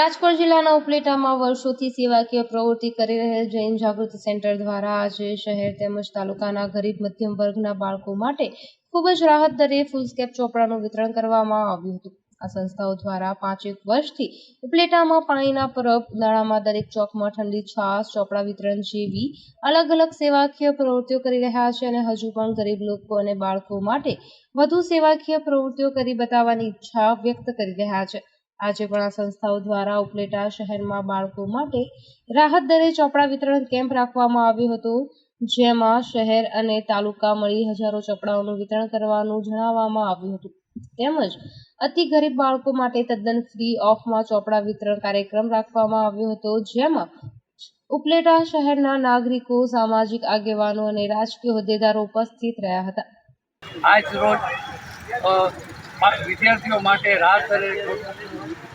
રાજકોટ જિલ્લાના ઉપલેટામાં વર્ષોથી સેવાકીય પ્રવૃત્તિ કરી રહેલ જૈન જાગૃતિ સેન્ટર દ્વારા આજે શહેર તેમજ તાલુકાના ગરીબ મધ્યમ વર્ગના બાળકો માટે ખૂબ જ રાહત દરે ફૂલસ્કેપ ચોપડાનું વિતરણ કરવામાં આવ્યું હતું. આ સંસ્થાઓ દ્વારા પાંચેક વર્ષથી ઉપલેટામાં પાણીના પરબ, ઉનાળામાં દરેક ચોકમાં ઠંડી છાશ, ચોપડા વિતરણ જેવી અલગ અલગ સેવાકીય પ્રવૃત્તિઓ કરી રહ્યા છે અને હજુ પણ ગરીબ લોકો અને બાળકો માટે વધુ સેવાકીય પ્રવૃત્તિઓ કરી બતાવવાની ઈચ્છા વ્યક્ત કરી રહ્યા છે. આજે પણ સંસ્થાઓ દ્વારા ઉપલેટા શહેરમાં બાળકો માટે રાહત દરે ચોપડા વિતરણ કેમ્પ રાખવામાં આવ્યો હતો, જેમાં શહેર અને તાલુકા મળી હજારો ચોપડાઓનું વિતરણ કરવાનું જણાવવામાં આવ્યું હતું. તેમજ અતિ ગરીબ બાળકો માટે તદ્દન ફ્રી ઓફમાં ચોપડા વિતરણ કાર્યક્રમ રાખવામાં આવ્યો હતો, જેમાં ઉપલેટા શહેરના નાગરિકો, સામાજિક આગેવાનો અને રાજકીય હોદ્દેદારો ઉપસ્થિત રહ્યા હતા. આજ રોજ વિદ્યાર્થીઓ માટે રાહત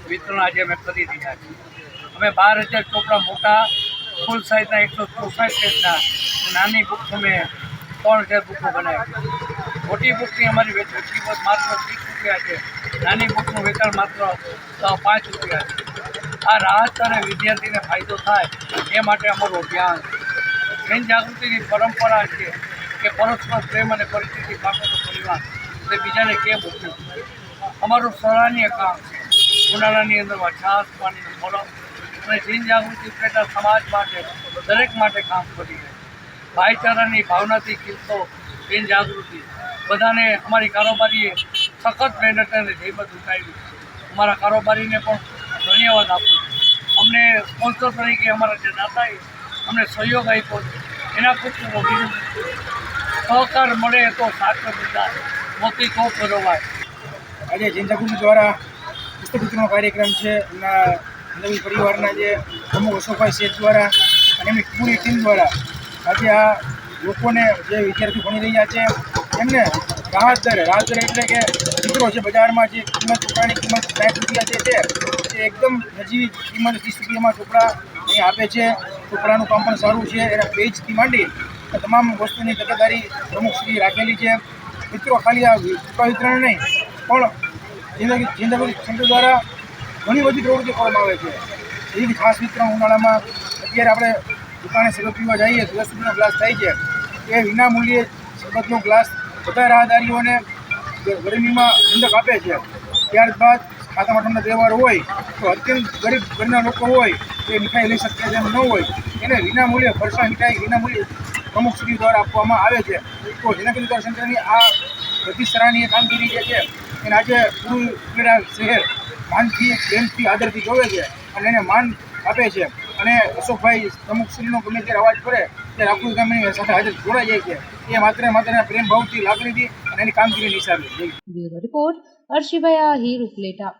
વિતરણ આજે અમે કરી રહ્યા છીએ. અમે બાર હજાર ચોપડા મોટા ફૂલ સાઇઝના એકસો ચોસઠ પેજના નાની બુક અમે ત્રણ હજાર બુકો બનાવી મોટી બુકની અમારી વેચાણ કિંમત માત્ર ત્રીસ રૂપિયા છે. નાની બુકનું વેચાણ માત્ર પાંચ રૂપિયા છે. આ રાહત અને વિદ્યાર્થીને ફાયદો થાય એ માટે અમારું અભિયાન જનજાગૃતિની જાગૃતિની પરંપરા છે કે પરસ્પર પ્રેમ અને પરિસ્થિતિ પામેલો પરિવાર તે બીજાને કેમ ઉપયોગ અમારું સરાહનીય કામ છે. ઉનાળાની અંદરમાં છાસ પાણી મોરમ અને જૈન જાગૃતિ પેટા સમાજ માટે, દરેક માટે કામ કરી છે. ભાઈચારાની ભાવનાથી કિંમતો જિન જાગૃતિ બધાને અમારી કારોબારીએ સખત મહેનત અને જહેમત ઉઠાવી અમારા કારોબારીને પણ ધન્યવાદ આપું અમને સ્પોન્સર તરીકે અમારા જે દાતાએ અમને સહયોગ આપ્યો એના પૂરતું વિનંતી સહકાર મળે તો સાચો મુદ્દા મોતી કો ફેરવાય આજે જૈન દ્વારા પુસ્તકનો કાર્યક્રમ છે. એમના નવી પરિવારના જે પ્રમુખ અશોકભાઈ શેઠ દ્વારા અને એમની પૂરી ટીમ દ્વારા આજે આ લોકોને જે વિદ્યાર્થીઓ ભણી રહ્યા છે, એમને રાહત દરે. રાહત દરે એટલે કે મિત્રો છે બજારમાં જે કિંમત, ચોપડાની કિંમત સાઠ રૂપિયા છે તે એકદમ નજીવી કિંમત ત્રીસ રૂપિયામાં ચોપડા અહીં આપે છે. ચોપડાનું કામ પણ સારું છે. એના પેજથી માંડી તમામ વસ્તુની તકેદારી પ્રમુખશ્રી રાખેલી છે. મિત્રો, ખાલી આ ચોપડા વિતરણ નહીં, પણ જિંદગી જિંદગી સેન્ટર દ્વારા ઘણી બધી પ્રવૃત્તિઓ કરવામાં આવે છે. કે ખાસ વિતરણ ઉનાળામાં અત્યારે આપણે દુકાને શરબત પીવા જઈએ દસ રૂપિયાનો ગ્લાસ થાય છે. એ વિના મૂલ્યે ગ્લાસ બધા રાહદારીઓને ગરમીમાં ઠંડક આપે છે. ત્યારબાદ ખાતા માટમનો તહેવાર હોય, તો અત્યંત ગરીબ ઘરના લોકો હોય તે મીઠાઈ લઈ શકતા જેમ ન હોય. એને વિના મૂલ્યે ફરસા મીઠાઈ, વિના મૂલ્યે પ્રમુખ શ્રી દ્વારા આપવામાં આવે છે. તો જનક વિકાસ સેન્ટરની આ બધી કામગીરી જે છે, એને આજે પૂરું ક્રીડા શહેર માનથી પ્રેમથી આદરથી જોવે છે અને એને માન આપે છે. અને અશોકભાઈ પ્રમુખશ્રીનો ગમે ત્યારે અવાજ પડે ત્યારે આખું ગામની સાથે હાજર જોડાઈ જાય છે. એ માત્ર માત્ર પ્રેમ ભાવથી લાગણીથી અને એની કામગીરીની નિશાળે રિપોર્ટ અર્શિભાઈ આહિર ઉપલેટા.